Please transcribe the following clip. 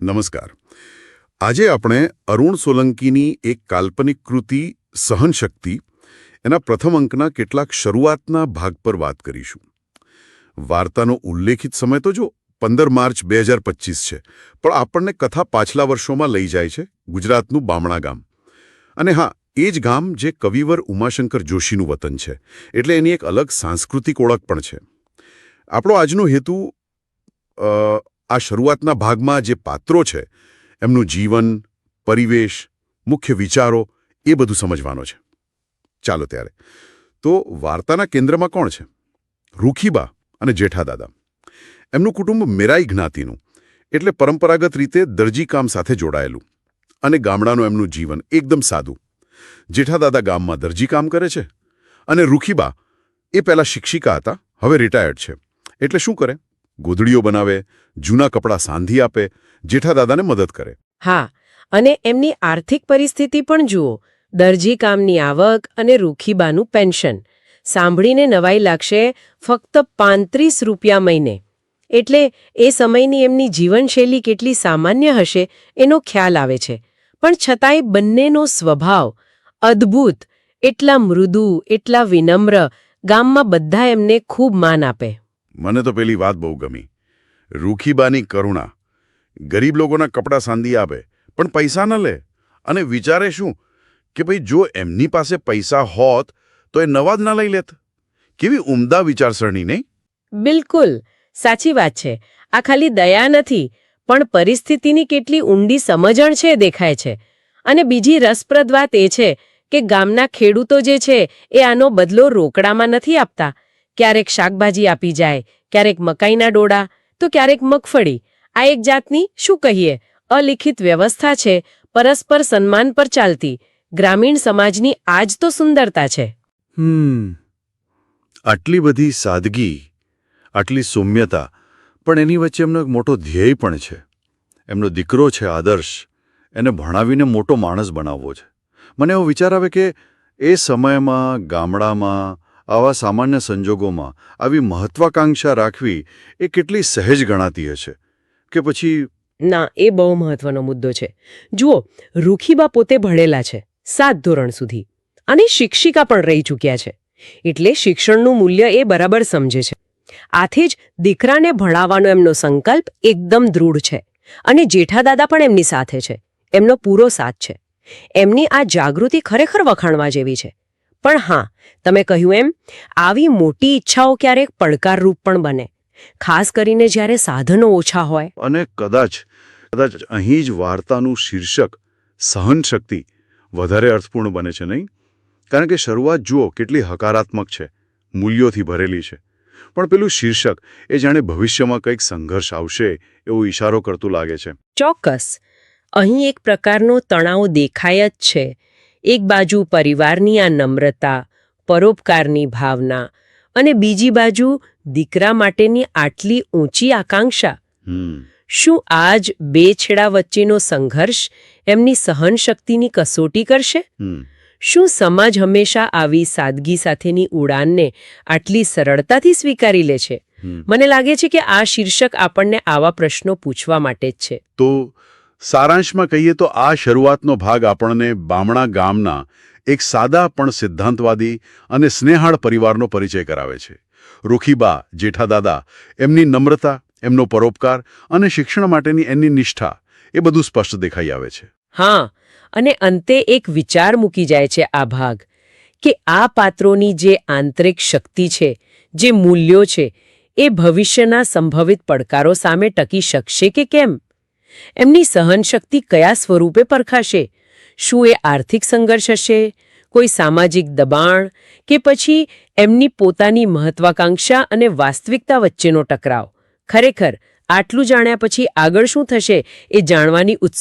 નમસ્કાર. આજે આપણે અરુણ સોલંકીની એક કાલ્પનિક કૃતિ, સહનશક્તિ, એના પ્રથમ અંકના કેટલાક શરૂઆતના ભાગ પર વાત કરીશું. વાર્તાનો ઉલ્લેખિત સમય તો જો, પંદર માર્ચ બે હજાર પચીસ છે, પણ આપણને કથા પાછલા વર્ષોમાં લઈ જાય છે, ગુજરાતનું બામણા ગામ. અને હા, એ જ ગામ જે કવિવર ઉમાશંકર જોશીનું વતન છે, એટલે એની એક અલગ સાંસ્કૃતિક ઓળખ પણ છે. આપણો આજનો હેતુ આ શરૂઆતના ભાગમાં જે પાત્રો છે, એમનું જીવન, પરિવેશ, મુખ્ય વિચારો, એ બધું સમજવાનો છે. ચાલો ત્યારે. તો વાર્તાના કેન્દ્રમાં કોણ છે? રૂખીબા અને જેઠાદાદા એમનું કુટુંબ મેરાઈ જ્ઞાતિનું, એટલે પરંપરાગત રીતે દરજીકામ સાથે જોડાયેલું અને ગામડાનું એમનું જીવન એકદમ સાદું. જેઠાદાદા ગામમાં દરજીકામ કરે છે અને રૂખીબા એ પહેલાં શિક્ષિકા હતા, હવે રિટાયર્ડ છે. એટલે શું કરે? ગોદડીઓ બનાવે, જૂના કપડાં સાંધી આપે, જેઠાદાદાને મદદ કરે. હા, અને એમની આર્થિક પરિસ્થિતિ પણ જુઓ. દરજી કામની આવક અને રૂખીબાનું પેન્શન. સાંભળીને નવાઈ લાગશે ફક્ત પાંત્રીસ રૂપિયા મહિને. એટલે એ સમયની એમની જીવનશૈલી કેટલી સામાન્ય હશે એનો ખ્યાલ આવે છે. પણ છતાંય બંનેનો સ્વભાવ અદ્ભુત. એટલા મૃદુ, એટલા વિનમ્ર ગામમાં બધા એમને ખૂબ માન આપે. મને તો પેલી વાત બહુ ગમી. રૂખીબાની કરુણા. ગરીબ લોકોના કપડાં સાંધી આપે, પણ પૈસા ન લે. અને વિચારે શું? કે ભાઈ જો એમની પાસે પૈસા હોત, તો એ નવા જ ના લઈ લેત. કેવી ઉમદા વિચારસરણી, નહીં? બિલકુલ. સાચી વાત છે. આ ખાલી દયા નથી, પણ પરિસ્થિતિની કેટલી ઊંડી સમજણ છે દેખાય છે. અને બીજી રસપ્રદ વાત એ છે કે ગામના ખેડૂતો જે છે, એ આનો બદલો રોકડામાં નથી આપતા. ક્યારેક શાકભાજી આપી જાય, ક્યારેક મકાઈના ડોડા, તો ક્યારેક મગફળી. આ એક જાતની, શું કહીએ, અલિખિત વ્યવસ્થા છે, પરસ્પર સન્માન પર ચાલતી. ગ્રામીણ સમાજની આ તો સુંદરતા છે. હમ. આટલી બધી સાદગી, આટલી સૌમ્યતા, પણ એની વચ્ચે એમનો એક મોટો ધ્યેય પણ છે. એમનો દીકરો છે આદર્શ, એને ભણાવીને મોટો માણસ બનાવવો છે. મને એવો વિચાર આવે કે એ સમયમાં, ગામડામાં આવા સામાન્ય સંજોગોમાં આવી મહત્વાકાંક્ષા રાખવી એ કેટલી સહેજ ગણાતી હશે કે પછી ના, એ બહુ મહત્વનો મુદ્દો છે. જુઓ, રૂખીબા પોતે ભણેલા છે, સાત ધોરણ સુધી, અને શિક્ષિકા પણ રહી ચૂક્યા છે. એટલે શિક્ષણનું મૂલ્ય એ બરાબર સમજે છે. આથી જ દીકરાને ભણાવવાનો એમનો સંકલ્પ એકદમ દૃઢ છે, અને જેઠાદાદા પણ એમની સાથે છે. એમનો પૂરો સાથ છે. એમની આ જાગૃતિ ખરેખર વખાણવા જેવી છે. પણ હા તમે કહ્યું એમ આવી મોટી ઈચ્છાઓ ક્યારેક પડકારરૂપ પણ બને. ખાસ કરીને જ્યારે સાધનો ઓછા હોય. અને કદાચ કદાચ અહીં જ વાર્તાનું શીર્ષક સહનશક્તિ વધારે અર્થપૂર્ણ બને છે નહીં? કારણ કે શરૂઆત જુઓ કેટલી હકારાત્મક છે મૂલ્યોથી ભરેલી છે. પણ પેલું શીર્ષક એ જાણે ભવિષ્યમાં કંઈક સંઘર્ષ આવશે એવો ઈશારો કરતું લાગે છે. ચોક્કસ. અહીં એક પ્રકારનો તણાવ દેખાય જ છે. એક બાજુ પરિવારની આ નમ્રતા પરોપકારની ભાવના અને બીજી બાજુ દીકરા માટેની આટલી ઊંચી આકાંક્ષા. શું આજ બે છેડા વચ્ચેનો સંઘર્ષ એમની સહનશક્તિની કસોટી કરશે? શું સમાજ હંમેશા આવી સાદગી સાથેની ઉડાનને આટલી સરળતાથી સ્વીકારી લે છે? મને લાગે છે કે આ શીર્ષક આપણને આવા પ્રશ્નો પૂછવા માટે જ છે. તો સારાંશમાં કહીએ તો આ શરૂઆતનો ભાગ આપણને બામણા ગામના એક સાદા પણ સિદ્ધાંતવાદી અને સ્નેહાળ પરિવારનો પરિચય કરાવે છે. રૂખીબા, જેઠાદાદા, એમની નમ્રતા, એમનો પરોપકાર અને શિક્ષણ માટેની એમની નિષ્ઠા એ બધું સ્પષ્ટ દેખાઈ આવે છે. હા, અને અંતે એક વિચાર મૂકી જાય છે આ ભાગ કે આ પાત્રોની જે આંતરિક શક્તિ છે, જે મૂલ્યો છે, એ ભવિષ્યના સંભવિત પડકારો સામે ટકી શકશે કે કેમ? એમની સહનશક્તિ કયા સ્વરૂપે પરખાશે? શું એ આર્થિક સંઘર્ષ હશે? કોઈ સામાજિક દબાણ કે પછી એમની પોતાની મહત્વાકાંક્ષા અને વાસ્તવિકતા વચ્ચેનો ટકરાવ? ખરેખર, આટલું જાણ્યા પછી આગળ શું થશે એ જાણવાની ઉત્સુકતા